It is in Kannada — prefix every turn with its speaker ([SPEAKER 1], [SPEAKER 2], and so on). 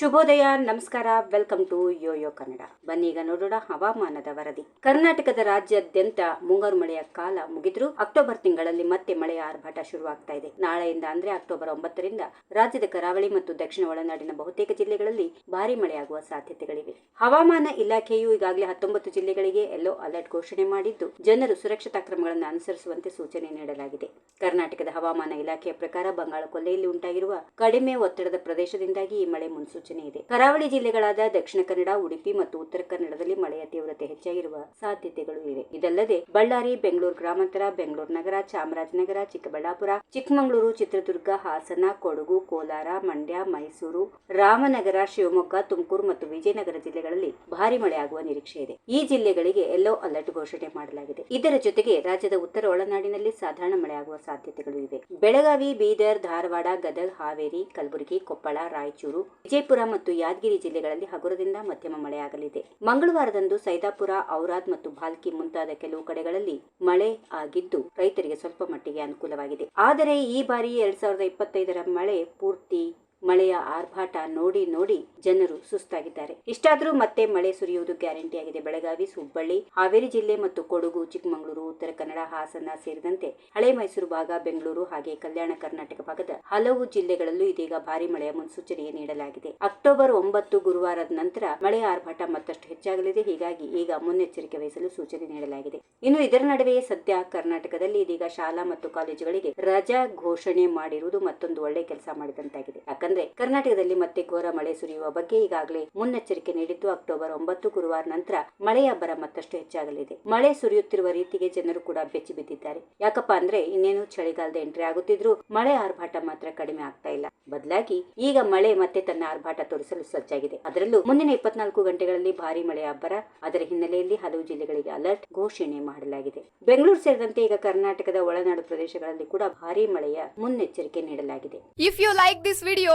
[SPEAKER 1] ಶುಭೋದಯ, ನಮಸ್ಕಾರ. ವೆಲ್ಕಮ್ ಟು ಯೋಯೋ ಕನ್ನಡ ಬನ್ನಿ ಈಗ ನೋಡೋಣ ಹವಾಮಾನದ ವರದಿ. ಕರ್ನಾಟಕದ ರಾಜ್ಯಾದ್ಯಂತ ಮುಂಗಾರು ಮಳೆಯ ಕಾಲ ಮುಗಿದ್ರು. ಅಕ್ಟೋಬರ್ ತಿಂಗಳಲ್ಲಿ ಮತ್ತೆ ಮಳೆಯ ಆರ್ಭಟ ಶುರುವಾಗ್ತಾ ಇದೆ. ನಾಳೆಯಿಂದ ಅಂದ್ರೆ ಅಕ್ಟೋಬರ್ ಒಂಬತ್ತರಿಂದ ರಾಜ್ಯದ ಕರಾವಳಿ ಮತ್ತು ದಕ್ಷಿಣ ಒಳನಾಡಿನ ಬಹುತೇಕ ಜಿಲ್ಲೆಗಳಲ್ಲಿ ಭಾರಿ ಮಳೆಯಾಗುವ ಸಾಧ್ಯತೆಗಳಿವೆ. ಹವಾಮಾನ ಇಲಾಖೆಯು ಈಗಾಗಲೇ ಹತ್ತೊಂಬತ್ತು ಜಿಲ್ಲೆಗಳಿಗೆ ಎಲ್ಲೋ ಅಲರ್ಟ್ ಘೋಷಣೆ ಮಾಡಿದ್ದು, ಜನರು ಸುರಕ್ಷತಾ ಕ್ರಮಗಳನ್ನು ಅನುಸರಿಸುವಂತೆ ಸೂಚನೆ ನೀಡಲಾಗಿದೆ. ಕರ್ನಾಟಕದ ಹವಾಮಾನ ಇಲಾಖೆಯ ಪ್ರಕಾರ ಬಂಗಾಳ ಕೊಲ್ಲೆಯಲ್ಲಿ ಉಂಟಾಗಿರುವ ಕಡಿಮೆ ಒತ್ತಡದ ಪ್ರದೇಶದಿಂದಾಗಿ ಈ ಮಳೆ ಮುನ್ಸೂಚನೆ ಇದೆ. ಕರಾವಳಿ ಜಿಲ್ಲೆಗಳಾದ ದಕ್ಷಿಣ ಕನ್ನಡ, ಉಡುಪಿ ಮತ್ತು ಉತ್ತರ ಕನ್ನಡದಲ್ಲಿ ಮಳೆಯ ತೀವ್ರತೆ ಹೆಚ್ಚಾಗಿರುವ ಸಾಧ್ಯತೆಗಳು ಇವೆ. ಇದಲ್ಲದೆ ಬಳ್ಳಾರಿ, ಬೆಂಗಳೂರು ಗ್ರಾಮಾಂತರ, ಬೆಂಗಳೂರು ನಗರ, ಚಾಮರಾಜನಗರ, ಚಿಕ್ಕಬಳ್ಳಾಪುರ, ಚಿಕ್ಕಮಗಳೂರು, ಚಿತ್ರದುರ್ಗ, ಹಾಸನ, ಕೊಡಗು, ಕೋಲಾರ, ಮಂಡ್ಯ, ಮೈಸೂರು, ರಾಮನಗರ, ಶಿವಮೊಗ್ಗ, ತುಮಕೂರು ಮತ್ತು ವಿಜಯನಗರ ಜಿಲ್ಲೆಗಳಲ್ಲಿ ಭಾರಿ ಮಳೆಯಾಗುವ ನಿರೀಕ್ಷೆ ಇದೆ. ಈ ಜಿಲ್ಲೆಗಳಿಗೆ ಯೆಲ್ಲೋ ಅಲರ್ಟ್ ಘೋಷಣೆ ಮಾಡಲಾಗಿದೆ. ಇದರ ಜೊತೆಗೆ ರಾಜ್ಯದ ಉತ್ತರ ಒಳನಾಡಿನಲ್ಲಿ ಸಾಧಾರಣ ಮಳೆಯಾಗುವ ಸಾಧ್ಯತೆಗಳು ಇವೆ. ಬೆಳಗಾವಿ, ಬೀದರ್, ಧಾರವಾಡ, ಗದಗ, ಹಾವೇರಿ, ಕಲಬುರಗಿ, ಕೊಪ್ಪಳ, ರಾಯಚೂರು, ವಿಜಯಪುರ ಮತ್ತು ಯಾದಗಿರಿ ಜಿಲ್ಲೆಗಳಲ್ಲಿ ಹಗುರದಿಂದ ಮಧ್ಯಮ ಮಳೆಯಾಗಲಿದೆ. ಮಂಗಳವಾರದಂದು ಸೈದಾಪುರ, ಔರಾದ್ ಮತ್ತು ಭಾಲ್ಕಿ ಮುಂತಾದ ಕೆಲವು ಕಡೆಗಳಲ್ಲಿ ಮಳೆ ಆಗಿದ್ದು ರೈತರಿಗೆ ಸ್ವಲ್ಪ ಮಟ್ಟಿಗೆ ಅನುಕೂಲವಾಗಿದೆ. ಆದರೆ ಈ ಬಾರಿ ಎರಡ್ ಸಾವಿರದ ಇಪ್ಪತ್ತೈದರ ಮಳೆ ಪೂರ್ತಿ ಮಳೆಯ ಆರ್ಭಾಟ ನೋಡಿ ನೋಡಿ ಜನರು ಸುಸ್ತಾಗಿದ್ದಾರೆ. ಇಷ್ಟಾದರೂ ಮತ್ತೆ ಮಳೆ ಸುರಿಯುವುದು ಗ್ಯಾರಂಟಿ ಆಗಿದೆ. ಬೆಳಗಾವಿ, ಹುಬ್ಬಳ್ಳಿ, ಹಾವೇರಿ ಜಿಲ್ಲೆ ಮತ್ತು ಕೊಡಗು, ಚಿಕ್ಕಮಗಳೂರು, ಉತ್ತರ ಕನ್ನಡ, ಹಾಸನ ಸೇರಿದಂತೆ ಹಳೆ ಮೈಸೂರು ಭಾಗ, ಬೆಂಗಳೂರು ಹಾಗೆ ಕಲ್ಯಾಣ ಕರ್ನಾಟಕ ಭಾಗದ ಹಲವು ಜಿಲ್ಲೆಗಳಲ್ಲೂ ಇದೀಗ ಭಾರಿ ಮಳೆಯ ಮುನ್ಸೂಚನೆ ನೀಡಲಾಗಿದೆ. ಅಕ್ಟೋಬರ್ ಒಂಬತ್ತು ಗುರುವಾರದ ನಂತರ ಮಳೆ ಆರ್ಭಾಟ ಮತ್ತಷ್ಟು ಹೆಚ್ಚಾಗಲಿದೆ. ಹೀಗಾಗಿ ಈಗ ಮುನ್ನೆಚ್ಚರಿಕೆ ವಹಿಸಲು ಸೂಚನೆ ನೀಡಲಾಗಿದೆ. ಇನ್ನು ಇದರ ನಡುವೆಯೇ ಸದ್ಯ ಕರ್ನಾಟಕದಲ್ಲಿ ಇದೀಗ ಶಾಲಾ ಮತ್ತು ಕಾಲೇಜುಗಳಿಗೆ ರಜಾ ಘೋಷಣೆ ಮಾಡಿರುವುದು ಮತ್ತೊಂದು ಒಳ್ಳೆ ಕೆಲಸ ಮಾಡಿದಂತಾಗಿದೆ. ಯಾಕಂದ್ರೆ ಕರ್ನಾಟಕದಲ್ಲಿ ಮತ್ತೆ ಘೋರ ಮಳೆ ಸುರಿಯುವ ಬಗ್ಗೆ ಈಗಾಗಲೇ ಮುನ್ನೆಚ್ಚರಿಕೆ ನೀಡಿದ್ದು ಅಕ್ಟೋಬರ್ ಒಂಬತ್ತು ಗುರುವಾರ ನಂತರ ಮಳೆಯ ಅಬ್ಬರ ಮತ್ತಷ್ಟು ಹೆಚ್ಚಾಗಲಿದೆ. ಮಳೆ ಸುರಿಯುತ್ತಿರುವ ರೀತಿಗೆ ಜನರು ಕೂಡ ಬೆಚ್ಚಿ ಬಿದ್ದಿದ್ದಾರೆ. ಯಾಕಪ್ಪ ಅಂದ್ರೆ ಇನ್ನೇನು ಚಳಿಗಾಲದ ಎಂಟ್ರಿ ಆಗುತ್ತಿದ್ರು ಮಳೆ ಆರ್ಭಾಟ ಮಾತ್ರ ಕಡಿಮೆ ಆಗ್ತಾ ಇಲ್ಲ. ಬದಲಾಗಿ ಈಗ ಮಳೆ ಮತ್ತೆ ತನ್ನ ಆರ್ಭಾಟ ತೋರಿಸಲು ಸಜ್ಜಾಗಿದೆ. ಅದರಲ್ಲೂ ಮುಂದಿನ ಇಪ್ಪತ್ನಾಲ್ಕು ಗಂಟೆಗಳಲ್ಲಿ ಭಾರಿ ಮಳೆಯ ಅಬ್ಬರ ಅದರ ಹಿನ್ನೆಲೆಯಲ್ಲಿ ಹಲವು ಜಿಲ್ಲೆಗಳಿಗೆ ಅಲರ್ಟ್ ಘೋಷಣೆ ಮಾಡಲಾಗಿದೆ. ಬೆಂಗಳೂರು ಸೇರಿದಂತೆ ಈಗ ಕರ್ನಾಟಕದ ಒಳನಾಡು ಪ್ರದೇಶಗಳಲ್ಲಿ ಕೂಡ ಭಾರಿ ಮಳೆಯ ಮುನ್ನೆಚ್ಚರಿಕೆ ನೀಡಲಾಗಿದೆ.
[SPEAKER 2] If you like this video